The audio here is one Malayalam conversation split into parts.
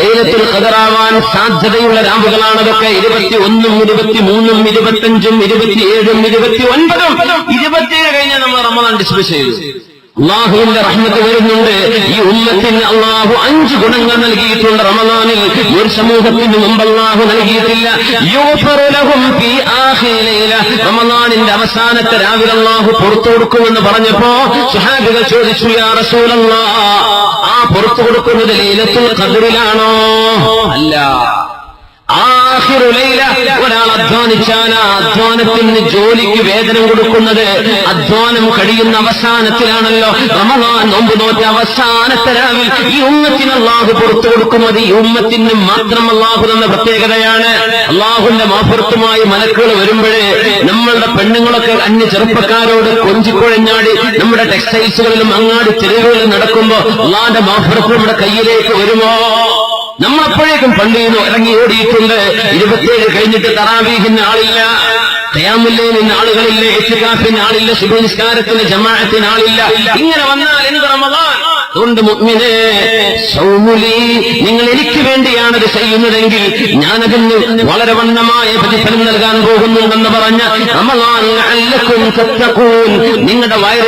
ലൈലത്തുൽ ഖദറാവാൻ സാധ്യതയുള്ള രാവുകളാണതൊക്കെ ഇരുപത്തി ഒന്നും ഇരുപത്തി മൂന്നും ഇരുപത്തഞ്ചും ഇരുപത്തിയേഴും ഇരുപത്തി ഒൻപതും ഇരുപത്തിയേഴ് കഴിഞ്ഞാൽ നമ്മൾ റമദാൻ ഡിസ്മിസ് ചെയ്തു. അള്ളാഹുവിന്റെ റഹ്മത്ത് വരുന്നുണ്ട്. ഈ ഉമ്മത്തിന് അള്ളാഹു അഞ്ച് ഗുണങ്ങൾ നൽകിയിട്ടുണ്ട് റമദാനിൽ. ഒരു സമൂഹത്തിന് മുമ്പ് അള്ളാഹു നൽകിയിട്ടില്ല. റമദാനിന്റെ അവസാനത്തെ രാവിലെ അള്ളാഹു പുറത്തു കൊടുക്കുമെന്ന് പറഞ്ഞപ്പോ സുഹാബികൾ ചോദിച്ചു യാ റസൂലല്ലാ കൊടുക്കുന്നത് ലൈലത്തുൽ ഖദറിലാണോ? അല്ല. ആഹിറുലൈല ഒരാൾ അധ്വാനിച്ചാൽ ആ അധ്വാനത്തിന് ജോലിക്ക് വേതനം കൊടുക്കുന്നത് അധ്വാനം കഴിയുന്ന അവസാനത്തിലാണല്ലോ. റമദാൻ നോമ്പ് നോറ്റ അവസാനത്തെ രാവിൽ ഈ ഉമ്മത്തിന് അള്ളാഹു പുറത്തു കൊടുക്കുന്നത് ഈ ഉമ്മത്തിന് മാത്രം അള്ളാഹു തന്ന പ്രത്യേകതയാണ്. അള്ളാഹുന്റെ മാപ്പുറത്തുമായി മലക്കുകൾ വരുമ്പോഴേ നമ്മളുടെ പെണ്ണുങ്ങളൊക്കെ അന്യ ചെറുപ്പക്കാരോട് കൊഞ്ചിക്കുഴഞ്ഞാടി നമ്മുടെ ടെക്സ്റ്റൈൽസുകളിലും അങ്ങാടി തെരുവുകളിലും നടക്കുമ്പോ അള്ളാന്റെ മാഫർക്ക് നമ്മുടെ കയ്യിലേക്ക് വരുമോ? നമ്മളപ്പോഴേക്കും പണ്ട് ഇറങ്ങി ഓടിയിട്ടുണ്ട്. ഇരുപത്തിയേഴ് കഴിഞ്ഞിട്ട് തറാവീഹിന് ആളില്ല. കയാമുല്ലേന് ആളുകളില്ല. എത്തുകാഫിന് ആളില്ല. ശുഭനിസ്കാരത്തിന് ജമാഅത്തിന് ആളില്ല. ഇങ്ങനെ വന്നാൽ എന്ത് റമദാൻ? അതുകൊണ്ട് മുഅ്മിനേ സൗമുലി നിങ്ങൾ എനിക്ക് വേണ്ടിയാണ് ഇത് ചെയ്യുന്നതെങ്കിൽ ഞാനതിന് വളരെ വണ്ണമായ പ്രതിഫലം നൽകാൻ പോകുന്നുണ്ടെന്ന് പറഞ്ഞ റമദാൻ നിങ്ങളുടെ വയറിനോടല്ല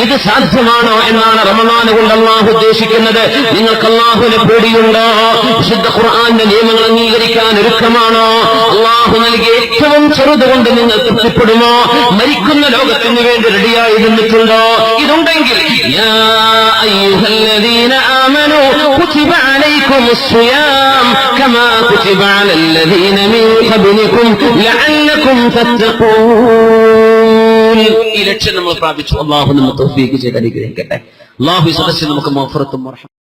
ഇത് സാധ്യമാണോ എന്നാണ് റമദാൻ കൊണ്ട് അള്ളാഹു ഉദ്ദേശിക്കുന്നത്. നിങ്ങൾക്ക് അള്ളാഹുവിനെ പേടിയുണ്ടോ? വിശുദ്ധ ഖുർആാന്റെ നിയമങ്ങൾ അംഗീകരിക്കാൻ ഒരുക്കമാണോ? അള്ളാഹു നൽകിയ ഏറ്റവും ചെറുതുകൊണ്ട് നിങ്ങൾ തൃപ്തിപ്പെടുമോ? മരിക്കുന്ന ലോകത്തിന് വേണ്ടി റെഡിയായി നിന്നിട്ടുണ്ടോ? ഇതുണ്ടെങ്കിൽ ഈ ലക്ഷ്യം നമ്മൾ പ്രാപിച്ചു. അള്ളാഹു നമ്മൾ തൗഫീഖ് ചെയ്ത് അനുഗ്രഹിക്കട്ടെ. അള്ളാഹു സദസ്സിൽ നമുക്ക് മഫറത്തും